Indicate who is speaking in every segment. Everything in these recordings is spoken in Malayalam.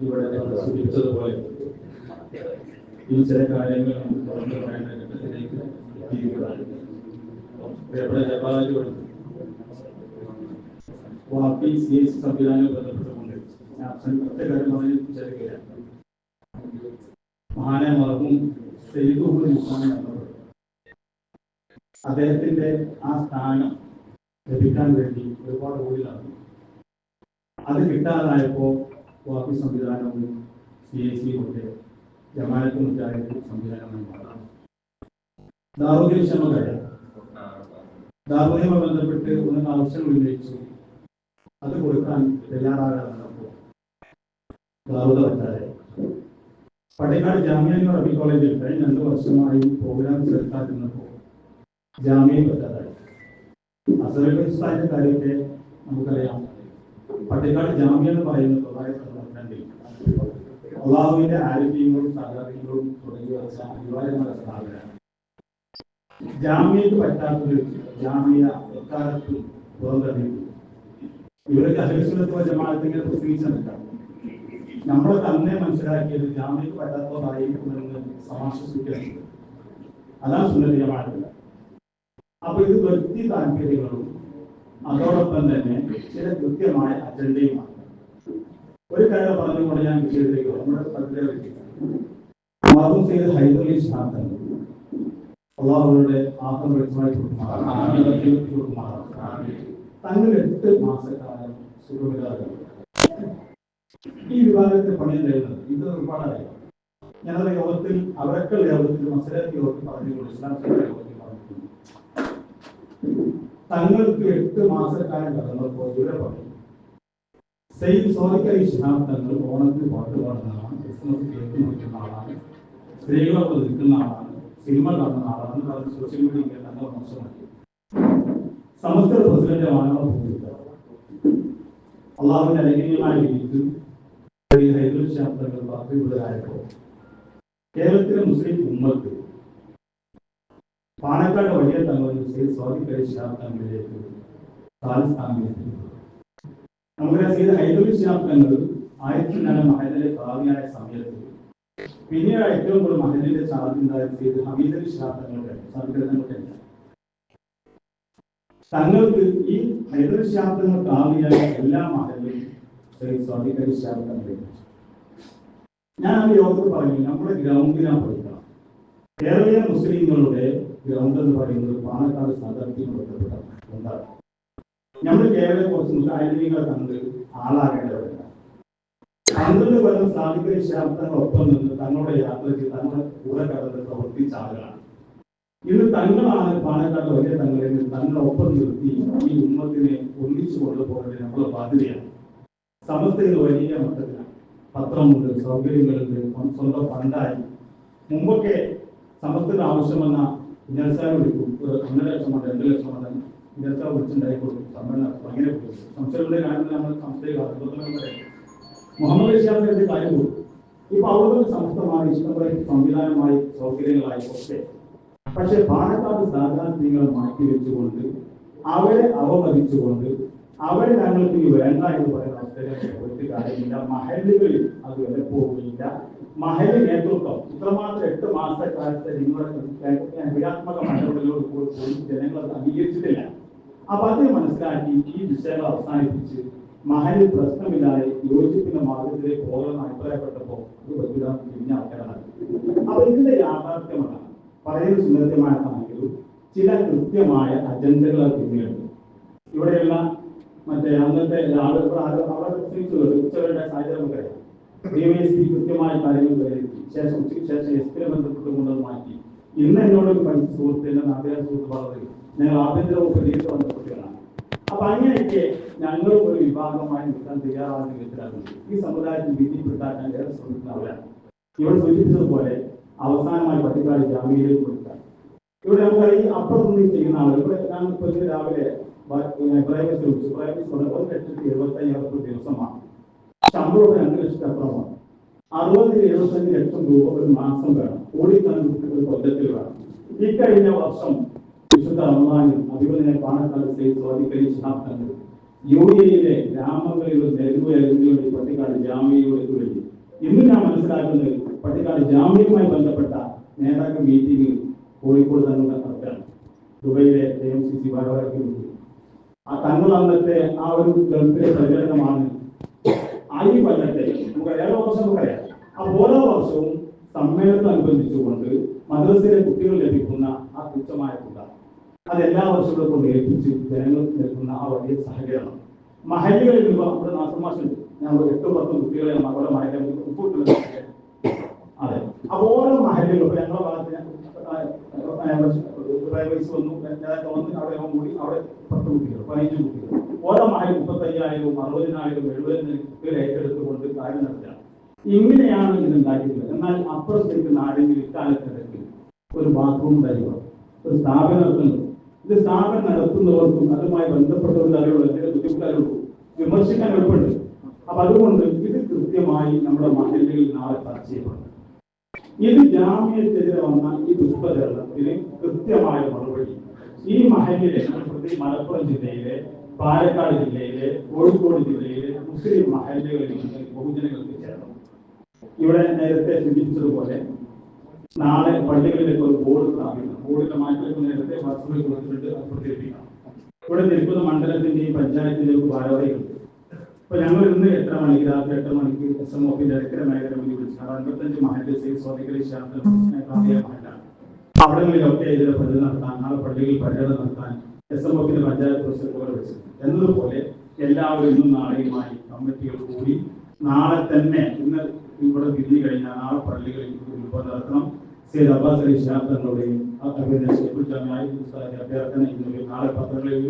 Speaker 1: ഇവിടെ നമ്മൾ സൂചിപ്പിച്ചതുപോലെ ഈ ചില കാര്യങ്ങൾ നമുക്ക് തുറന്നു പറയേണ്ട ഘട്ടത്തിലേക്ക് എത്തിയിരിക്കുകയാണ് പ്രിയപ്പെട്ട ജപാലിയോട് വാപ്പി സി എസ് സംവിധാനവുമായി ബന്ധപ്പെട്ടുകൊണ്ട് ഞാൻ ഒറ്റ കാര്യം പറഞ്ഞു ചേർക്കുകയാണ് മഹാനെ മറവും സെയ്തുഹുൽ മുസാനെ അദ്ദേഹത്തിന്റെ ആ സ്ഥാനം ലഭിക്കാൻ വേണ്ടി ഒരുപാട് ഓടി നടന്നു അത് കിട്ടാതായപ്പോ വാപ്പി സംവിധാനവും സി എ സി കൊണ്ട് ജമാഅത്ത് മുജാഹിദ് സംവിധാനമായി മാറാം. ദാവൂദിൽ ക്ഷമകര ദാവൂദിയുമായി ബന്ധപ്പെട്ട് ഒന്ന് ആവശ്യങ്ങൾ ഉന്നയിച്ചു. അത് കൊടുക്കാൻ തയ്യാറാകാതെ ദാവൂദ പറ്റാതെ പട്ടേക്കാട് ജാമ്യ റബി കോളേജിൽ കഴിഞ്ഞ രണ്ടു വർഷമായി പ്രോഗ്രാം ചേർക്കാതിരുന്നപ്പോൾ ജാമ്യം പറ്റാതായി. അസറുസ്ഥാന്റെ കാര്യത്തെ നമുക്കറിയാം. പട്ടിക്കാട് ജാമ്യം എന്ന് പറയുന്ന തൊള്ളായിരത്തി തൊണ്ണൂറ്റിരണ്ടിൽ അള്ളാഹുവിന്റെ ആരോഗ്യങ്ങളും സാധാരണങ്ങളും തുടങ്ങി വെച്ച അനിവാര്യമായ ജാമ്യക്ക് പറ്റാത്തത് ജാമ്യ എക്കാലത്തും പുറന്തള്ളിയിട്ടുണ്ട് ഇവർക്ക് അഹിംസത്വ ജമാഅത്തിനെ പ്രസംഗിച്ചെടുക്കാം നമ്മൾ തന്നെ മനസ്സിലാക്കിയത് ജാമ്യക്ക് പറ്റാത്തതായിരിക്കുമെന്ന് സമാശ്വസിക്കുന്നുണ്ട് അതാണ് സുന്നതി അപ്പൊ ഇത് വ്യക്തി താല്പര്യങ്ങളും അതോടൊപ്പം തന്നെ ചില കൃത്യമായ അജണ്ടയുമാണ് ഒരു കാര്യം പറഞ്ഞുകൊണ്ട് ഞാൻ വിഷയത്തിലേക്ക്. നമ്മുടെ മറന്നു ചെയ്ത ഹൈദരലി ശാന്തൻ വെളിച്ചമായി കൊടുക്കുമാറാം തങ്ങൾ എട്ട് മാസക്കാലം സുഖമില്ലാതെ. ഈ വിഭാഗത്തിൽ പണിയും തരുന്നത് ഇത് ഒരുപാടായി. ഞങ്ങളുടെ യോഗത്തിൽ അവരൊക്കെ യോഗത്തിൽ മസരത്ത് യോഗത്തിൽ പറഞ്ഞുകൊണ്ട് ഇസ്ലാം യോഗത്തിൽ പറഞ്ഞിട്ടുണ്ട്. തങ്ങൾക്ക് എട്ട് മാസക്കാലം കടന്നപ്പോൾ ഇവിടെ പറഞ്ഞു. സെയിം ശിഹാബ് തങ്ങൾ ഓണത്തിന് പാട്ട് പാടുന്നതാണ് ക്രിസ്മസ് കേക്ക് മുറിക്കുന്ന ആളാണ്. സ്ത്രീകളൊക്കെ നിൽക്കുന്ന ആളാണ്. സിനിമ കാണുന്ന ആളാണ്. പറഞ്ഞ് സോഷ്യൽ മീഡിയയിൽ തങ്ങൾ മോശമാക്കി. സമസ്ത പ്രസിഡന്റ് മാനവ അള്ളാഹുവിന്റെ അനുഗ്രഹമായ രീതിയിൽ ഹൈദർ ശാസ്ത്രങ്ങൾ പാർട്ടിയുള്ളതായപ്പോൾ കേരളത്തിലെ മുസ്ലിം ഉമ്മത്ത് പാണക്കാട് വലിയ തങ്ങളിൽ ശ്രീ സ്വാതി ശാസ്ത്രങ്ങളിലേക്ക് കാലസ്ഥാനത്തിലെത്തി നമുക്കറിയാം ശ്രീ ഹൈദുൽ തങ്ങൾ ആയിരത്തി നാല് മഹലിലെ ഭാവിയായ സമയത്ത് പിന്നീട് ഏറ്റവും കൂടുതൽ മഹലിന്റെ ചാർജുണ്ടായ ശ്രീ ഹമീദ് തങ്ങളുടെ സംഘടനകളുടെ തങ്ങൾക്ക് ഈ ഹൈദർ തങ്ങൾ ഭാവിയായ എല്ലാ മഹലിലും ശ്രീ സ്വാതി ശാസ്ത്രങ്ങൾ ഞാൻ ആ യോഗത്തിൽ പറഞ്ഞു നമ്മുടെ ഗ്രൗണ്ടിലാണ് പഠിക്കണം. കേരളീയ മുസ്ലിങ്ങളുടെ ഗ്രൗണ്ട് എന്ന് പറയുന്നത് പാണക്കാട് സ്ഥാനാർത്ഥിയുമായി ബന്ധപ്പെട്ട എന്താണ് നമ്മൾ കേരള കുറച്ച് മുസ്ലിങ്ങളെ കണ്ട് ആളാകേണ്ടവരല്ല പന്ത്രണ്ട് കൊല്ലം സ്ഥാപിക ശാസ്ത്രങ്ങളൊപ്പം നിന്ന് തങ്ങളുടെ യാത്ര ചെയ്ത് തങ്ങളുടെ കൂടെ കടന്ന് പ്രവർത്തിച്ച ആളുകളാണ്. ഇത് തങ്ങളാണ് പാണക്കാട് തങ്ങളിൽ തങ്ങളെ ഒപ്പം നിർത്തി ഈ ഉമ്മത്തിനെ ഒന്നിച്ചു കൊണ്ടുപോകേണ്ടത് നമ്മുടെ ബാധ്യതയാണ്. സമസ്തയിൽ വലിയ മട്ടത്തിലാണ്. പത്രമുണ്ട് സൗകര്യങ്ങളുണ്ട് സ്വന്തം ഫണ്ടായി. മുമ്പൊക്കെ സമസ്തത്തിന് ആവശ്യമെന്ന ജനസാര വിളിക്കും ഒരു ഒന്നര ലക്ഷം മുതൽ രണ്ട് ലക്ഷം മുതൽ ജനസാര വിളിച്ചുണ്ടായി കൊടുക്കും സമ്മേളനം അങ്ങനെ കൊടുക്കും സംശയങ്ങളുടെ കാര്യങ്ങൾ നമ്മൾ സംശയ മുഹമ്മദ് ഇസ്ലാമിന്റെ കാര്യം കൊടുക്കും ഇപ്പൊ അവരുടെ സമസ്തമായി ഇഷ്ടംപോലെ സംവിധാനമായി സൗകര്യങ്ങളായി ഒക്കെ. പക്ഷെ പാലക്കാട് സ്ഥാനാർത്ഥികളെ മാറ്റി വെച്ചുകൊണ്ട് അവരെ അവമതിച്ചുകൊണ്ട് അവരെ ഞങ്ങൾക്ക് വേണ്ട എന്ന് പറയുന്ന കാര്യമില്ല മഹലുകളിൽ അത് വില പോവുകയില്ല മഹൽ നേതൃത്വം ഇത്രമാത്രം എട്ട് മാസക്കാലത്ത് നിങ്ങളുടെ ക്രിയാത്മക മണ്ഡലങ്ങളോട് പോയി ജനങ്ങൾ അത് അംഗീകരിച്ചിട്ടില്ല അപ്പൊ അത് മനസ്സിലാക്കി ഈ വിഷയങ്ങൾ അവസാനിപ്പിച്ച് മഹൽ പ്രശ്നമില്ലാതെ യോജിപ്പിന്റെ മാർഗത്തിലേക്ക് പോകണമെന്ന് അഭിപ്രായപ്പെട്ടപ്പോ ഇത് പറ്റില്ല തിരിഞ്ഞ ആൾക്കാരാണ്. അപ്പൊ ഇതിന്റെ യാഥാർത്ഥ്യമാണ്. പറയുന്ന സുന്ദരമായിട്ടാണെങ്കിലും ചില കൃത്യമായ അജണ്ടകൾ പിന്നിലുണ്ട് ഇവിടെയുള്ള മറ്റേ അന്നത്തെ ആളുകൾ അവിടെ പ്രസംഗിച്ചുകൊണ്ട് ഉച്ചവരുടെ സാഹചര്യം നമുക്കറിയാം കൃത്യമായ കാര്യങ്ങൾ വിലയിരുത്തി ശേഷം ഉച്ചയ്ക്ക് ശേഷം എസ് പിയെ ബന്ധപ്പെട്ടുകൊണ്ട് അത് മാറ്റി. ഇന്ന് എന്നോട് പഠിച്ച സുഹൃത്ത് എന്റെ നാട്ടുകാർ സുഹൃത്ത് പറഞ്ഞു ഞങ്ങൾ ആഭ്യന്തര വകുപ്പ് ബന്ധപ്പെട്ടുകളാണ് അപ്പൊ അങ്ങനെയൊക്കെ ഞങ്ങൾ ഒരു വിഭാഗമായി നിൽക്കാൻ തയ്യാറാണെന്ന് വിധത്തിലാകുന്നു ഈ സമുദായത്തിൽ ഭീതിപ്പെടുത്താൻ ഏറെ ശ്രമിക്കുന്നവരാണ് ഇവിടെ സൂചിപ്പിച്ചതുപോലെ അവസാനമായി പട്ടിക്കാട് ജാമ്യയിലേക്ക് കൊടുക്കാം ഇവിടെ നമ്മൾ ഈ അപ്പുറത്തുനിന്ന് ചെയ്യുന്ന ആളുകൾ ഇവിടെ ഞാൻ ഇപ്പോൾ പ്രൈവറ്റ് വിളിച്ചു പ്രൈവറ്റ് ഒരു ലക്ഷത്തി എഴുപത്തി ദിവസമാണ് ശമ്പളം രണ്ട് ലക്ഷത്തി അപ്പുറമാണ് അറുപത് എഴുപത്തഞ്ച് ലക്ഷം രൂപ ഒരു മാസം വേണം ഓടിക്കണക്ക് ഒരു കൊല്ലത്തിൽ വേണം ഇക്കഴിഞ്ഞ വർഷം വിശുദ്ധ റമദാനിൽ അതുപോലെ തന്നെ പാണക്കാട് യു എയിലെ ഗ്രാമങ്ങളിലും നെരുവേണ്ടി പട്ടിക്കാട് ജാമ്യയുടെ തുടങ്ങി ഇന്ന് ഞാൻ മനസ്സിലാക്കുന്നത് പട്ടിക്കാട് ജാമ്യവുമായി ബന്ധപ്പെട്ട നേതാക്കൾ മീറ്റിംഗ് കോഴിക്കോട് തന്നെ നടക്കുകയാണ്. ദുബൈയിലെ എ സി സി ഭാരവാഹികൾ ആ തങ്ങൾ അന്നത്തെ ആ ഒരു ഗൾഫിലെ പ്രചരണമാണ്. ഈ കൊല്ലത്തെ നമുക്ക് ഏഴോ വർഷം നമുക്കറിയാം ആ ഓരോ വർഷവും സമ്മേളനത്തോടനുബന്ധിച്ചുകൊണ്ട് മദ്രസയിലെ കുട്ടികൾ ലഭിക്കുന്ന ആ തുച്ഛമായ തുക. അത് എല്ലാ കൊണ്ട് ഏൽപ്പിച്ച് ജനങ്ങൾക്ക് നൽകുന്ന ആ വലിയ സഹകരണം. മഹല്ലുകളിൽ നിന്ന് നമ്മുടെ നാസമാഷുണ്ട് ഞാൻ എട്ടും പത്തും കുട്ടികളെ മകളുടെ മഹല്ലുകൾ അതെ. അപ്പൊ ഓരോ മഹല്ലുകളും ഞങ്ങളെ ഡ്രൈവേഴ്സ് വന്നു. ഞാനൊക്കെ വന്ന് അവിടെ അവൻ കൂടി അവിടെ പത്ത് കുട്ടികൾ പതിനഞ്ച് കുട്ടികൾ. ഓരോ മഹൽ മുപ്പത്തയ്യായിരവും അറുപതിനായിരവും എഴുപതിനായിരം ഏറ്റെടുത്തുകൊണ്ട് കാര്യം നടത്തുകയാണ് ഇങ്ങനെയാണ് ഇത് ഉണ്ടാക്കിയിട്ടുള്ളത് എന്നാൽ അപ്പുറത്തേക്ക് നാടിന്റെ ഇക്കാലത്തിടയ്ക്ക് ഒരു ബാത്റൂം ഉണ്ടായിരിക്കണം ഒരു സ്ഥാപനം നടത്തുന്നത് ഇത് സ്ഥാപനം നടത്തുന്നവർക്കും അതുമായി ബന്ധപ്പെട്ടവരുടെ അറിവുള്ള എന്തെങ്കിലും ബുദ്ധിമുട്ടറിയുള്ളൂ വിമർശിക്കാൻ എളുപ്പമുണ്ട്. അപ്പൊ അതുകൊണ്ട് ഇത് കൃത്യമായി നമ്മുടെ മഹല്ലിൽ നാളെ ചർച്ച ചെയ്യപ്പെടും ഇത് ജാമ്യത്തിനെതിരെ വന്ന ഈ ദുഷ്പ്രചരണത്തിന് കൃത്യമായ മറുപടി. ഈ മഹല്ലിലെ പ്രതി മലപ്പുറം ജില്ലയിലെ പാലക്കാട് ജില്ലയിലെ കോഴിക്കോട് ജില്ലയിലെ മുസ്ലിം മഹല്ലുകളിൽ നിന്ന് ബഹുജനങ്ങൾക്ക് ചേർന്നു. ഇവിടെ നേരത്തെ ചിന്തിച്ചതുപോലെ നാളെ പള്ളികളിലേക്ക് ഒരു ബോർഡ് സ്ഥാപിക്കണം ബോർഡിന്റെ മാറ്റങ്ങൾക്ക് നേരത്തെ വർഷങ്ങൾ കൊടുത്തിട്ട് പ്രചരിപ്പിക്കണം ഇവിടെ നിൽക്കുന്ന മണ്ഡലത്തിന്റെയും പഞ്ചായത്തിന്റെയും ഭാരവാഹികളുണ്ട് ഇപ്പൊ ഞങ്ങൾ ഇന്ന് എത്ര മണിക്ക് രാത്രി എട്ട് മണിക്ക് എസ് എം ഒപ്പിന്റെ ഇടയ്ക്കര മേഖല വേണ്ടി വിളിച്ചാൽ അൻപത്തഞ്ച് മഹല്ല് സ്വാതികളി മഹല്ലാണ്. അവിടങ്ങളിലൊക്കെ ഇതിന്റെ പദ്ധതി നടത്താൻ നാളെ പള്ളിയിൽ പര്യടനം നടത്താൻ എസ് എം ഒപ്പിന്റെ പഞ്ചായത്ത് പ്രസിഡന്റുകൾ വെച്ചു എന്നതുപോലെ എല്ലാവരും ഇന്നും നാളെയുമായി കമ്മിറ്റികൾ കൂടി നാളെ തന്നെ ഇന്ന് ഇവിടെ തിരിഞ്ഞു കഴിഞ്ഞാൽ നാളെ പള്ളികളിൽ രൂപം നടത്തണം. സെയ്ദ് അബ്ബാസ് അലി ഷാഫികളുടെയും അഭ്യർത്ഥന ഇന്ന് നാളെ പത്രങ്ങളിൽ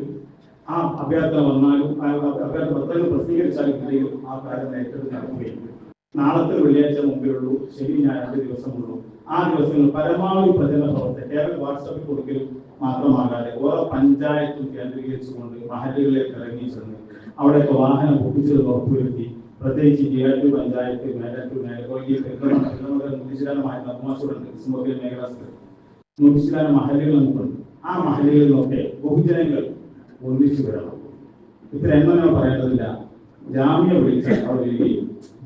Speaker 1: ആ അഭ്യർത്ഥന വന്നാലും അഭ്യർത്ഥന പത്രങ്ങൾ പ്രസിദ്ധീകരിച്ചാലും ഇല്ലെങ്കിലും ആ കാര്യം ഏറ്റെടുത്ത് നടക്കുകയും നാളത്തെ വെള്ളിയാഴ്ച മുമ്പിലുള്ളൂ ശനി ഞായറാഴ്ച ദിവസമുള്ളൂ ആ ദിവസങ്ങൾ പരമാവധി പ്രചരണ പ്രവർത്തനം കേവലം വാട്സാപ്പിൽ കൊടുക്കലും മാത്രമാകാതെ ഓരോ പഞ്ചായത്തും കേന്ദ്രീകരിച്ചുകൊണ്ട് മഹലുകളിലേക്ക് ഇറങ്ങി ചെന്ന് അവിടെയൊക്കെ വാഹനം ഒപ്പിച്ചത് ഉറപ്പുവരുത്തി പ്രത്യേകിച്ച് ജിയാറ്റൂർ പഞ്ചായത്ത് മേലാറ്റൂർ മേഖല മുനിശിലാല മഹല്ലുകൾ നമുക്കുണ്ട് ആ മഹല്ലുകളിൽ നിന്നൊക്കെ ബഹുജനങ്ങൾ ഒന്നിച്ചു വരണം. ഇത്ര എന്നോ പറയേണ്ടതില്ല ജാമ്യ വിളിച്ച്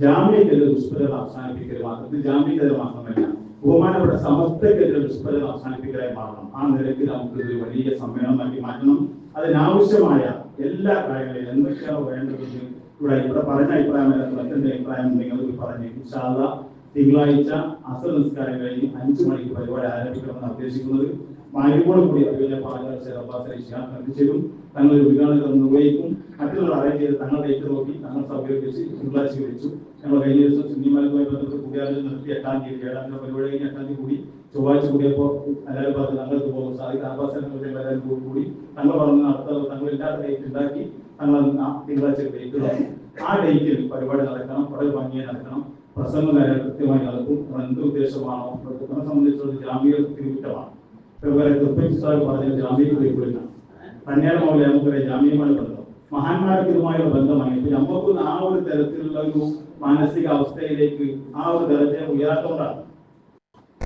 Speaker 1: ജാമ്യക്കെതിരെ ദുഷ്ഫലം അവസാനിപ്പിക്കൽ മാത്രത്തിൽ ജാമ്യക്കെതിരെ മാത്രമല്ല ബഹുമാനപ്പെട്ട സമസ്തക്കെതിരെ ദുഷ്ഫലം അവസാനിപ്പിക്കലായി മാറണം. ആ നിരക്കിൽ നമുക്ക് ഒരു വലിയ സമ്മേളനമാക്കി മാറ്റണം. അതിനാവശ്യമായ എല്ലാ കാര്യങ്ങളിലും എന്തൊക്കെയാണോ വേണ്ടതെന്ന് ഇവിടെ ഇവിടെ പറഞ്ഞ അഭിപ്രായമല്ല. മറ്റെന്റെ അഭിപ്രായം നിങ്ങൾക്ക് പറഞ്ഞ് ഇൻഷാല്ല തിങ്കളാഴ്ച അസർ നിസ്കാരം കഴിഞ്ഞ് അഞ്ചു മണിക്ക് പരിപാടി ആരംഭിക്കണമെന്ന് ഉദ്ദേശിക്കുന്നത്. മാരിക്കോട് കൂടി അതുപോലെ പാലക്കാട് അബ്ബാസ് കണ്ടിച്ചേരും തങ്ങൾ ഒരു ഉദ്ഘാടനം നിർവഹിക്കും മറ്റുള്ളവർ അറേഞ്ച് ചെയ്ത് തങ്ങളുടെ ഏറ്റു നോക്കി തങ്ങൾ സൗകര്യം വെച്ച് തിങ്കളാഴ്ച വിളിച്ചു ഞങ്ങൾ കഴിഞ്ഞ ദിവസം സുന്നിമാരുമായി ബന്ധപ്പെട്ട് കൂടിയാലോചന നടത്തി എട്ടാം തീയതി ഏഴാം തീയതി പരിപാടി കഴിഞ്ഞ് എട്ടാം തീയതി കൂടി ചൊവ്വാഴ്ച കൂടിയപ്പോൾ എല്ലാവരും പറഞ്ഞ് തങ്ങൾക്ക് പോകാൻ സാധിക്കും അബ്ബാസ് എല്ലാവരും കൂടി കൂടി തങ്ങൾ പറഞ്ഞ് നടത്തുക തങ്ങൾ എല്ലാ ഡേറ്റ് ഉണ്ടാക്കി തങ്ങൾ തിങ്കളാഴ്ച ഡേറ്റ് തന്നു ആ ഡേറ്റിൽ പരിപാടി നടക്കണം വളരെ ഭംഗിയായി നടക്കണം പ്രസംഗം കാര്യങ്ങൾ കൃത്യമായി നടക്കും എന്ത് ഉദ്ദേശമാണോ നമ്മളെ സംബന്ധിച്ചുള്ള ജാമ്യ തിരുവിറ്റമാണ് ഇവരെ സാർ പറഞ്ഞ ജാമ്യ തിരുവില്ല കന്യാല നമുക്കൊരു ജാമ്യമായ ബന്ധം. മഹാന്മാർക്ക് ഇതുമായുള്ള ബന്ധമാണ്. ഇപ്പൊ നമുക്ക് ആ ഒരു തരത്തിലുള്ള ഒരു മാനസിക അവസ്ഥയിലേക്ക് ആ ഒരു തരത്തെ ഉയർത്തോണ്ടാണ്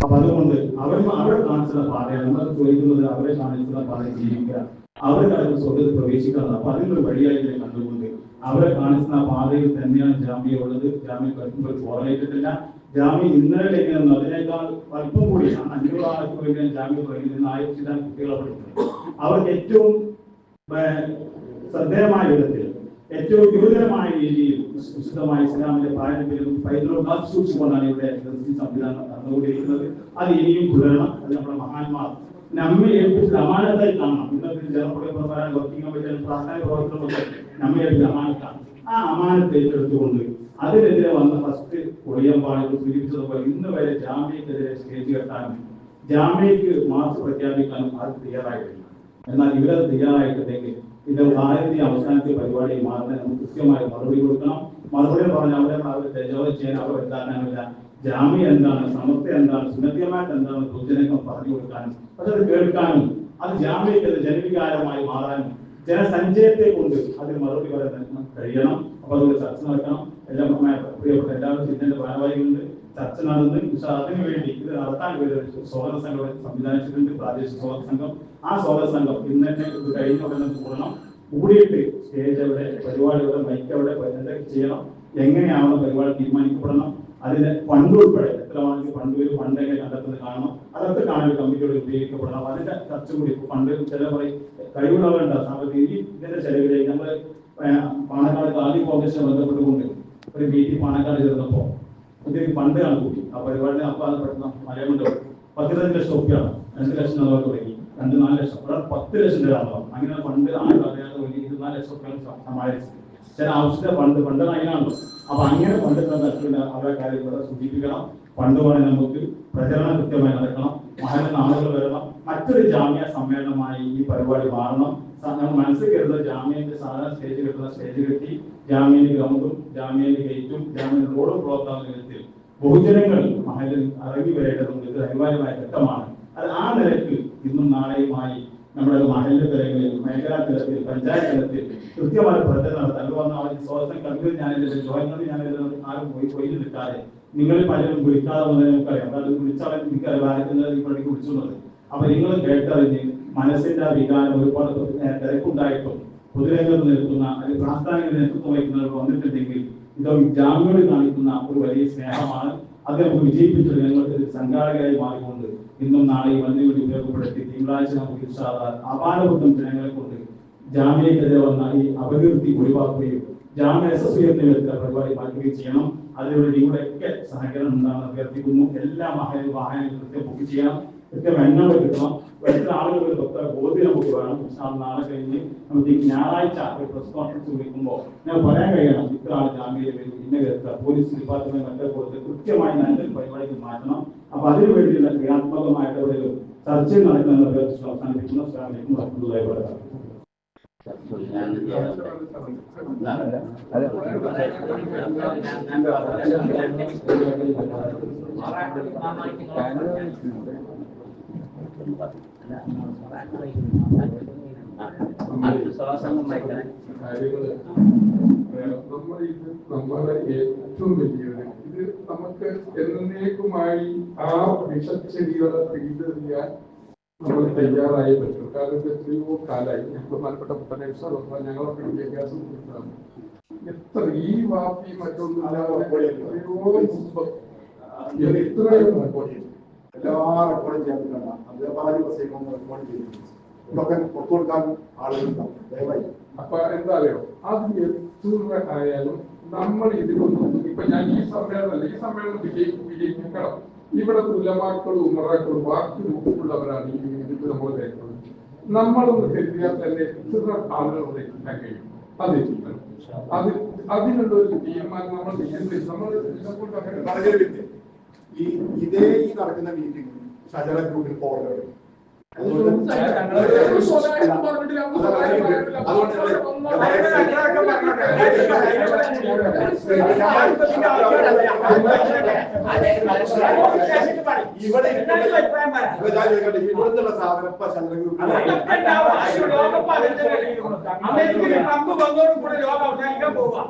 Speaker 1: അപ്പൊ അതുകൊണ്ട് അവർ അവരെ കാണിച്ചുള്ള പാതയാണ്. നമ്മൾ ചോദിക്കുന്നത് അവരെ കാണിച്ചുള്ള പാതയിൽ ജീവിക്കുക. അവർ കടന്ന് സ്വർഗത്തിൽ പ്രവേശിക്കുന്നത് അപ്പൊ അതിനൊരു വഴിയായി ഇതിനെ കണ്ടുകൊണ്ട് അവരെ കാണിക്കുന്ന പാതയിൽ തന്നെയാണ് ജാമ്യ ഉള്ളത്. ജാമ്യം കഴിക്കുമ്പോൾ പോറലേറ്റിട്ടില്ല ജാമ്യം ഇന്നലെ ലഭിക്കുന്നു അതിനേക്കാൾ അല്പം കൂടി അഞ്ഞൂറ് ആൾക്ക് വേണ്ടി ജാമ്യം നിന്ന് ആയിരത്തി ചില കുട്ടികളെ പഠിക്കുന്നത് അവർക്ക് ഏറ്റവും ശ്രദ്ധേയമായ വിധത്തിൽ ഏറ്റവും ഗുരുതരമായ രീതിയിൽ വിശുദ്ധമായ ഇസ്ലാമിന്റെ പാരമ്പര്യം പൈതൃകം കാത്തു സൂക്ഷിച്ചുകൊണ്ടാണ് ഇവിടെ സംവിധാനം നടന്നുകൊണ്ടിരിക്കുന്നത്. അത് ഇനിയും തുടരണം അത് നമ്മുടെ മഹാന്മാർ നമ്മെ ഏൽപ്പിച്ച അമാനത്തായി കാണണം. ഇന്നത്തെ ജനപ്രതി പ്രധാന വർക്കിംഗ് കമ്മിറ്റി പ്രവർത്തനമൊക്കെ നമ്മെ ഏൽപ്പിച്ച അമാനത്താണ്. ആ അമാനത്ത് ഏറ്റെടുത്തുകൊണ്ട് അതിനെതിരെ വന്ന ഫസ്റ്റ് ഒളിയമ്പാടുകൾ സൂചിപ്പിച്ചതുപോലെ ഇന്ന് വരെ ജാമ്യക്കെതിരെ സ്റ്റേജ് കെട്ടാനും ജാമ്യക്ക് മാർച്ച് പ്രഖ്യാപിക്കാനും അത് തയ്യാറായിട്ടില്ല. എന്നാൽ ഇവരത് തയ്യാറായിട്ടുണ്ടെങ്കിൽ ഇത് ഭാരതീയ അവസാനത്തെ പരിപാടി മാറുന്നതിന് നമുക്ക് കൃത്യമായ മറുപടി കൊടുക്കണം മറുപടി പറഞ്ഞാൽ അവരെ അവരെ തെജോറ് ചെയ്യാൻ അവർ എന്താക്കാനില്ല ജാമ്യം എന്താണ് സമത്വം എന്താണ് സുനദ്യമായിട്ട് എന്താണ് പൊതുജനങ്ങൾ പറഞ്ഞു കൊടുക്കാനും പക്ഷെ അത് കേൾക്കാനും അത് ജാമ്യക്കെതിരെ ജനവികാരമായി മാറാനും ജനസഞ്ചയത്തെ കൊണ്ട് അതിന് മറുപടി പറയാൻ കഴിയണം. അപ്പൊ അതുകൊണ്ട് ചർച്ച നടക്കണം എല്ലാം പ്രിയപ്പെട്ട എല്ലാവരും ഇതിന്റെ ഭാരവാഹികളുണ്ട്. ചർച്ച നടന്ന് അതിനു വേണ്ടി ഇത് നടത്താൻ സ്വാഗത സംഘം സംവിധാനിച്ചിട്ടുണ്ട്. പ്രാദേശിക സ്വാഗത സംഘം. ആ സ്വാഗത സംഘം ഇന്ന് തന്നെ ഇത് കഴിഞ്ഞ ഉടനെ കൂടണം. കൂടിയിട്ട് സ്റ്റേജ് എവിടെ പരിപാടി എവിടെ മൈക്ക് ചെയ്യണം എങ്ങനെയാവണം പരിപാടി തീരുമാനിക്കപ്പെടണം അതിന്റെ ഫണ്ട് ഉൾപ്പെടെ എത്ര ആണെങ്കിൽ ഫണ്ട് വരും ഫണ്ട് എങ്ങനെ കണ്ടെത്തുന്നത് കാണണം അതൊക്കെ കാണാൻ കമ്മിറ്റിയോട് ഉപയോഗിക്കപ്പെടണം. അതിന്റെ ചർച്ച കൂടി ഫണ്ട് ചില പറയും കഴിവുള്ളവരുണ്ടാകും സാമ്പത്തിക ഇതിന്റെ ചെലവിലേക്ക് നമ്മൾ പാണക്കാട് കാലി ഫൗണ്ടേഷൻ ബന്ധപ്പെട്ടുകൊണ്ട് ഒരു മീറ്റിംഗ് പാണക്കാട് ചേർന്നപ്പോ ഒത്തിരി ഫണ്ട് കണക്കൂട്ടി ആ പരിപാടിനെ അപ്പൊ പെട്ടെന്ന് മലയാളം പത്തിരണ്ട് ലക്ഷം റുപ്യാണ് രണ്ട് ലക്ഷം അതുപോലെ തുടങ്ങി. രണ്ട് നാല് ലക്ഷം. ഒരാൾ പത്ത് ലക്ഷം രൂപ അങ്ങനെ ഫണ്ട് ആരും അറിയാതെ തുടങ്ങി ഇരുപത്തിനാല് ലക്ഷം റുപ്യാണ് സമാഹരിച്ചത് ചില ആവശ്യത്തെ ഫണ്ട് ഫണ്ട് അങ്ങനെയാണല്ലോ. അപ്പൊ അങ്ങനെ ഫണ്ട് തരത്തിലുള്ള അവരെ കാര്യം ഇവിടെ സൂചിപ്പിക്കണം. ഫണ്ട് നമുക്ക് പ്രചരണം കൃത്യമായി നടക്കണം. മഹലിന് ആളുകൾ വരണം. മറ്റൊരു ജാമ്യ സമ്മേളനമായി ഈ പരിപാടി മാറണം. മനസ്സിൽ കരുതുന്ന ജാമ്യന്റെ സാധാരണ സ്റ്റേജ് കിട്ടുന്ന സ്റ്റേജ് കെട്ടി ജാമ്യന്റെ ഗ്രൗണ്ടും ജാമ്യന്റെ ഗേറ്റും ജാമ്യന്റെ റോഡും ബ്ലോക്കാവുന്ന വിധത്തിൽ ബഹുജനങ്ങൾ മഹലിൽ ഇറങ്ങി വരേണ്ടതുണ്ട്. ഇത് അനിവാര്യമായ ഘട്ടമാണ്. അത് ആ നിലയ്ക്ക് ഇന്നും നാളെയുമായി നമ്മുടെ മഹല്ല തലങ്ങളിൽ മേഖലാ തലത്തിൽ പഞ്ചായത്ത് തലത്തിൽ കൃത്യമായ പ്രവർത്തനം നടത്താൻ. വന്ന അവർ സ്വാതന്ത്ര്യം കണ്ടു ഞാനില്ല. ജോയിൻ ഞാനില്ല. ആരും പോയി പോയി നിൽക്കാതെ. നിങ്ങൾ പലരും വിളിക്കാതെ വന്നത് നമുക്കറിയാം അത് വിളിച്ചാൽ എനിക്കറിയാം വാരക്കുന്നത് ഇപ്പോഴേക്ക് വിളിച്ചുള്ളത് അപ്പൊ നിങ്ങൾ കേട്ടറിഞ്ഞ് മനസ്സിന്റെ വികാരം ഒരുപാട് തിരക്കുണ്ടായിട്ടും പൊതുരംഗത്ത് നിൽക്കുന്ന അല്ലെങ്കിൽ പ്രാസ്ഥാനിക നേതൃത്വം വഹിക്കുന്നവർ വന്നിട്ടുണ്ടെങ്കിൽ ഇത് ജാമ്യങ്ങളിൽ കാണിക്കുന്ന ഒരു വലിയ സ്നേഹമാണ്. അത് നമുക്ക് വിജയിപ്പിച്ചത് ഞങ്ങൾക്ക് സംഘാടകരായി മാറിക്കൊണ്ട് ഇന്നും നാളെയും അതിനുവേണ്ടി ഉപയോഗപ്പെടുത്തി തിങ്കളാഴ്ച നമുക്ക് അപാരബുദ്ധം ജനങ്ങളെ കൊണ്ട് ജാമ്യക്കെതിരെ വന്ന ഈ അപകീർത്തി ഒഴിവാക്കുകയും ജാമ്യ എസ് ഉയർന്ന വിധത്തിലുള്ള പരിപാടി മാറ്റുകയും ചെയ്യണം. അതിലൂടെ നിങ്ങളുടെയൊക്കെ സഹകരണം ഉണ്ടാകുന്ന അഭ്യർത്ഥിക്കുന്നു. എല്ലാ വാഹന വാഹനങ്ങളും കൃത്യം ബുക്ക് ചെയ്യണം. കൃത്യം എണ്ണം കിട്ടണം. എത്ര ആളുകൾ തൊട്ട് ബോധ്യം നമുക്ക് വേണം. അല്ലാ നാളെ കഴിഞ്ഞ് നമുക്ക് ഞായറാഴ്ച ഒരു പ്രസ് കോൺഫറൻസ് വിളിക്കുമ്പോൾ ഞാൻ പറയാൻ കഴിയണം. ഇത്ര ആൾ ജാമ്യയിൽ വരും ഇന്ന കരുത്ത പോലീസ് ഡിപ്പാർട്ട്മെന്റ് കൊടുത്ത് കൃത്യമായി നല്ലൊരു പരിപാടിക്ക് മാറ്റണം. അപ്പൊ അതിനു വേണ്ടിയുള്ള ക്രിയാത്മകമായിട്ട് ഒരു ചർച്ചയിൽ നടക്കുന്ന അഭ്യർത്ഥിച്ച് അവസാനിപ്പിക്കുന്നു അസ്സലാമു അലൈക്കും വറഹ്മത്തുള്ളാഹി വബറകാതുഹു
Speaker 2: കാര്യങ്ങള് നമ്മൾ ഇത് നമ്മളെ ഏറ്റവും വലിയത് ഇത് എന്നേക്കുമായി ആ വിഷച്ചെടികളെ പിടിതെറിയാൻ നമ്മൾ തയ്യാറായി പറ്റും. കാരണം എത്രയോ കാലായി ഞാൻ ബഹുമാനപ്പെട്ട പുത്തനേഷ ഞങ്ങളൊക്കെ വിദ്യാഭ്യാസം എത്ര ഈ വാപ്പി മറ്റൊന്നും എത്രയോ മുമ്പ്
Speaker 3: എല്ലാ റെക്കോർഡും റെക്കോർഡ് ചെയ്തിട്ടുണ്ട്. കൊടുക്കാൻ ആളുകളുണ്ടാവും ദയവായി.
Speaker 2: അപ്പൊ എന്താ അത് എത്ര ആയാലും നമ്മൾ ഇതിനൊന്നും ഇപ്പൊ ഞാൻ ഈ സമ്മേളനം ഈ സമ്മേളനം വിജയിക്കും വിജയിക്കണം ഇവിടെ തുലമാക്കളും ഉമറാക്കളും ബാക്കി ഉള്ളവരാണ് ഈ ഇതിൽ നമ്മൾ രേഖപ്പെടുന്നത് നമ്മളൊന്ന് കരുതിയാൽ തന്നെ ഇത്ര ആളുകളെ എത്തിക്കാൻ കഴിയും. അത് അത് അതിനുള്ള ഒരു തീരുമാനം നമ്മൾ നിയന്ത്രിച്ച് നമ്മൾ
Speaker 3: ഈ ഇതേ ഈ നടക്കുന്ന മീറ്റിംഗ് ഗ്രൂപ്പിൽ ഫോർവേഡ് ഇവിടെ ഇവിടുത്തെ സാധനം ഇപ്പൊ
Speaker 4: അമേരിക്കയിൽ ട്രംപ് വന്നോട് കൂടെ ലോകം അവസാനിക്കാൻ പോവാ